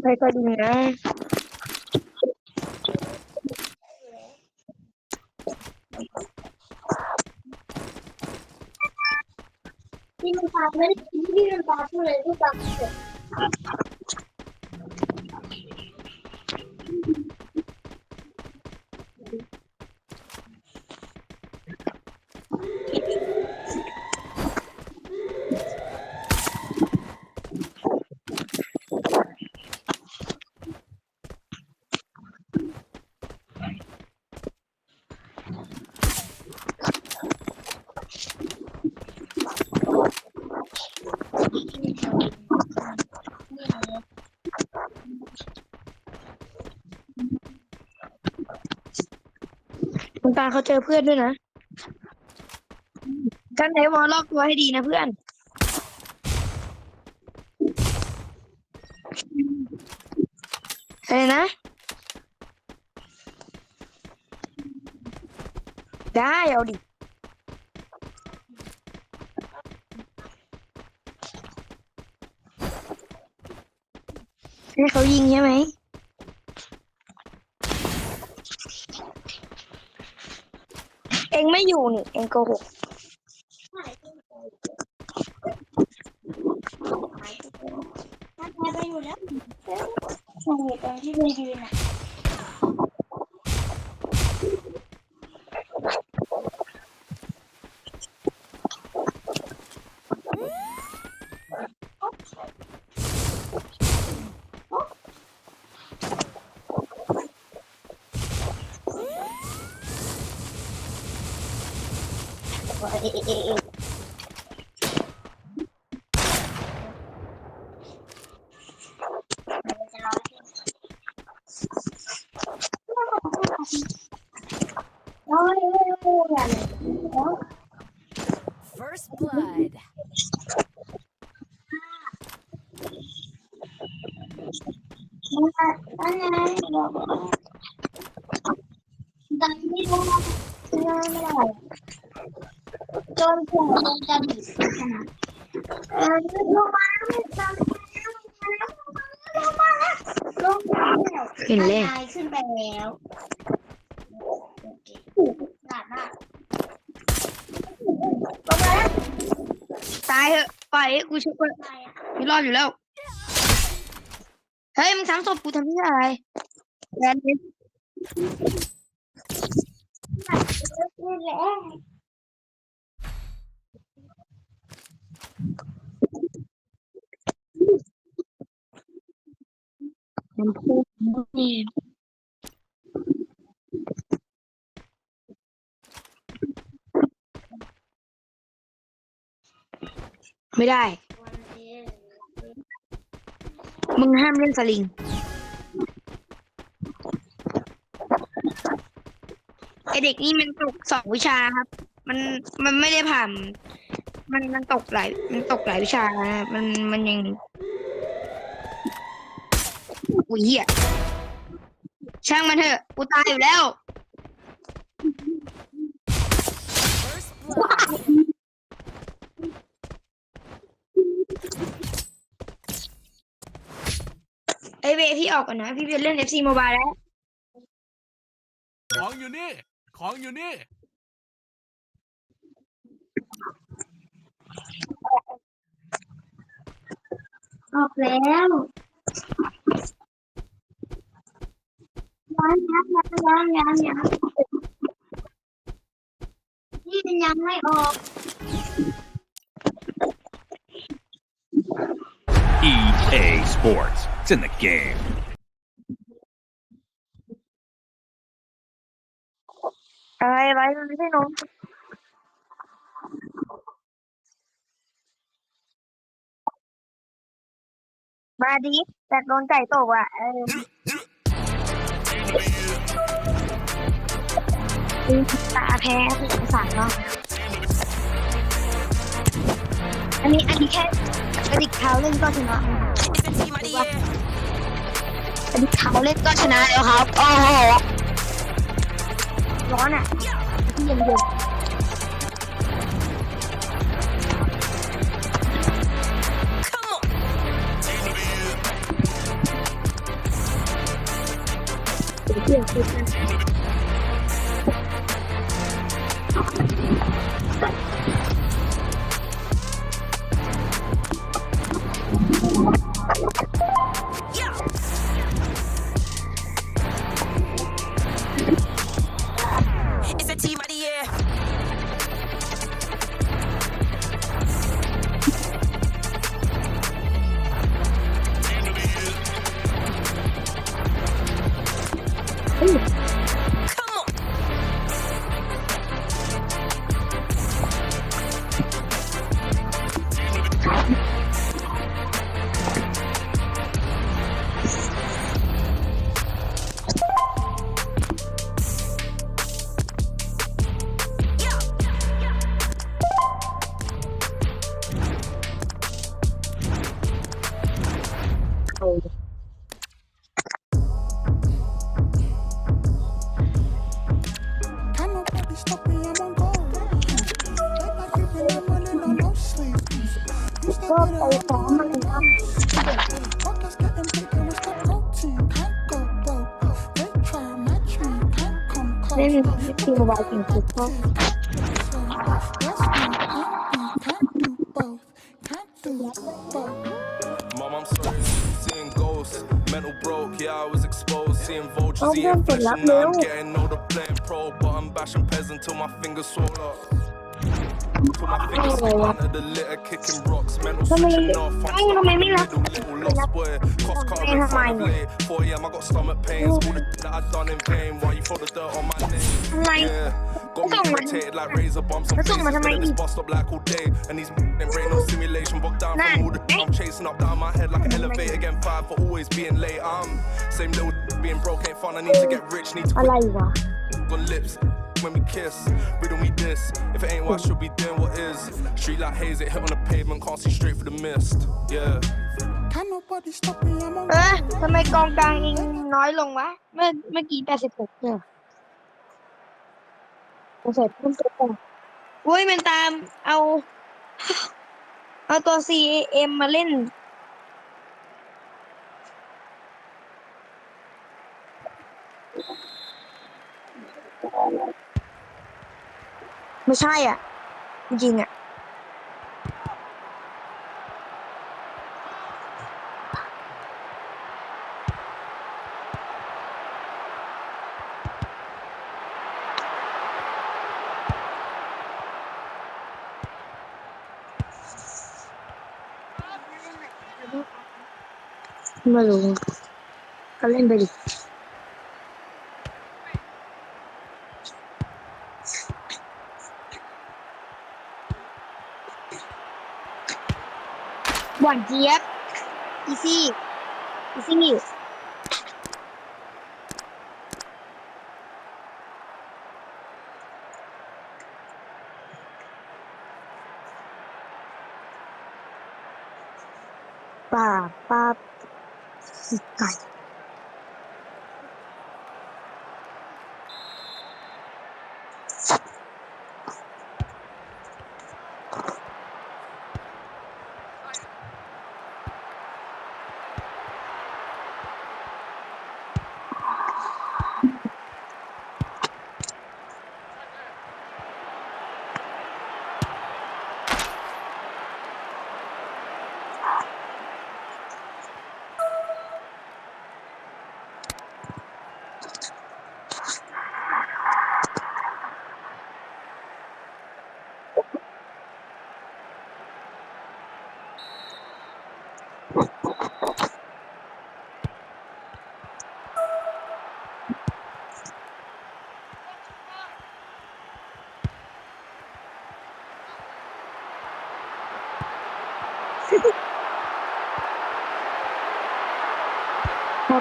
มันใครก็ดีนะพี่มันตาไม่พี่มันตาพูดเลยพูดตามเคุณตาเขาเจอเพื่อนด้วยนะกันไหนวอลล็อกตัวให้ดีนะเพื่อนเฮ้ยนะ ได้เอาดิให้เขายิงใช่ไหม เอยู่นี่เองโกหกถ้าแพ้ไปอยู่แล้วใช่ตอนที่ไปยืนอะ First blood. อ ห็นเลยขึ้นไปแล้วหลาดมากลงมาแล้วตายเถอะปล่อยกูชุบเถอะตายอะพี่รอดอยู่แล้ว เฮ้ยมึงซ้ำศพกูทำที่อะไรแวนเลย นี่แหละมันพูดนี่ไม่ได้ มึงห้ามเล่นสลิง ไอเด็กนี่มันตกสองวิชาครับ มันมันไม่ได้ผ่าน มันมันตกหลายมันตกหลายวิชานะมันมันยังอุ้ยเหี้ยช่างมันเถอะกูตายอยู่แล้ว First blood. ไอเวพี่ออกก่อนนะ พี่ไปเล่น FC Mobile แล้ว ของอยู่นี่ ของอยู่นี่ ออกแล้วยังยังยังยังยังนี่มันยังไม่ออก EA Sports. It's in the game. อะไรอะไรมันไม่ใช่นม มาดิแต่โดนไก่ตกอะเออตาแพ้สงสารเนาะอันนี้อันนี้แค่กระดิกเท้าเล่นก็ชนะแล้วกระดิกเท้าเล่นก็ชนะแล้วครับโอ้โหร้อนอะที่เย็นเ这个店可。ก็ in ไป and ซ้อมมันครับ Rockets getting bigger, it's the protein. Can't go broke. They try to match me, can't come เล่น close. ทีมบายเก่งสุดก็ Yes, me, can't be, can't do both. Can't do both. Mom, I'm sorry, seeing ghosts. Mental broke, yeah, I was exposed. Seeing vultures, Oh, eating don't flesh, get and now I'm that, getting older, playing pro. But I'm bashing peasant till my fingers swell up. Till my fingers Oh, slip yeah. under the litter, kicking rocks. Mental Tell me- switching off. tell me, tell me, I'm me, stuck in the middle, little lost boy. Cost car me, in how front of mine. late. 4 a.m., I got stomach pains. All the that I done in vain. Why you throw the dirt on my name? ทำไม Yeah, got me That's all, man. irritated like razor bumps on That's all, faces. man. Been in this That's bus stop like all day, and these ain't brain no simulation. Bogged down Nah, from all the eh? I'm chasing up down my head like an elevator, getting fired for always being late. Um, same little being broke ain't fun. I need to get rich, need to อะไร quit วะ on lips. When we kiss, riddle me this. If it ain't what I should be doing, what is? Street like haze, it hit on the pavement, can't see straight through the mist. Yeah. Can't nobody stop me, I'm on เอ๊ะทำไมกองกลางเองน้อยลงวะ เมื่อเมื่อกี้แปดสิบหกเนี่ยเสร็จเพิ่มตัวก่อนอุ้ยมันตามเอา เอาตัว C M มาเล่น ไม่ใช่อะ จริงอะ ไม่รู้ก็เล่นไปดิ วานเจี๊ยบ อีซี่ อีซี่นิวป้าป้าสิไก่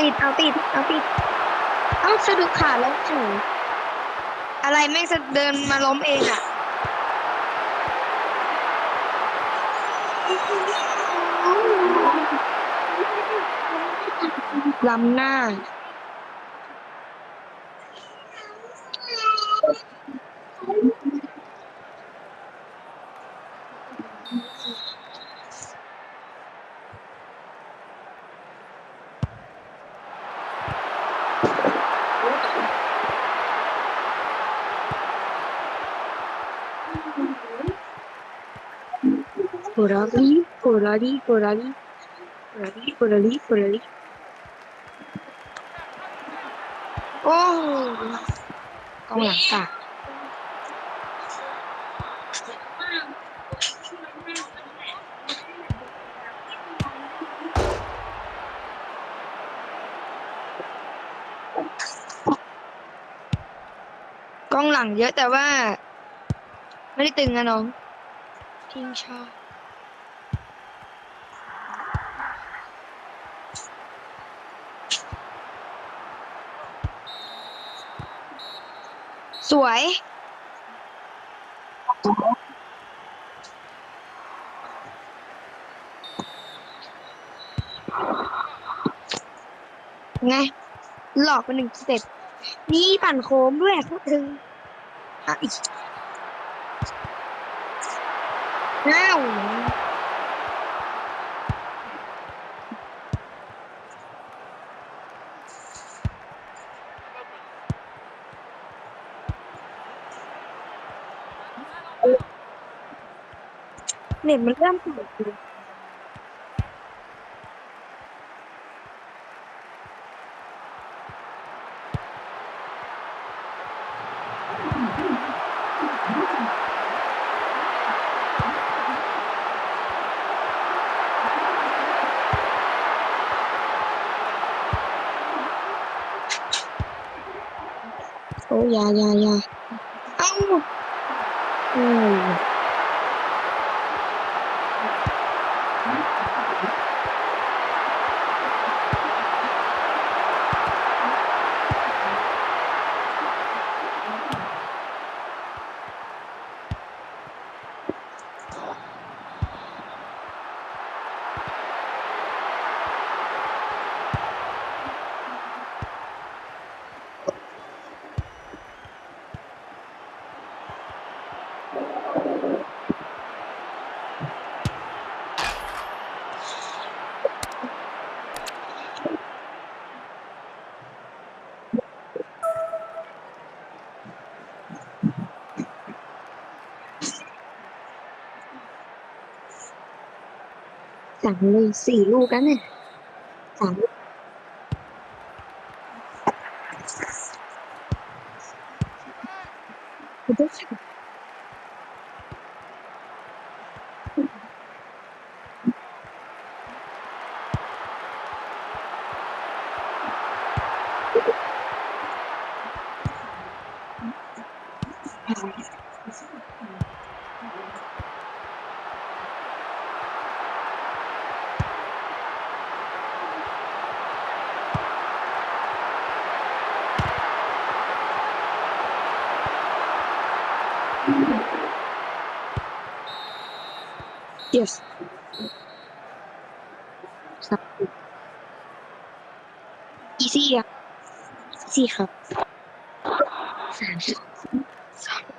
ติด เอาติด เอาติด เอาสะดุดขาแล้วถูอะไรแม่งจะเดินมาล้มเองอะล้ำหน้า ลาลีโคลาลีโคลาลีโคลาลีโคลาลีโคลาลีโอ้กองหลังค่ะกองหลังเยอะแต่ว่า ไม่ได้ตึงนะน้องทีมชาติ สวย ไง หลอกไปหนึ่งสเต็ปนี่ปั่นโค้งด้วยพูดถึงอะอีกอ้าว Nih, beneran tuh. Oh ya ya ya. oh Hmm. สั่งเลยสี่ลูกแล้วเนี่ยสามลูกคุณต้อง Yes. Easy. Easy. Sorry. Sam.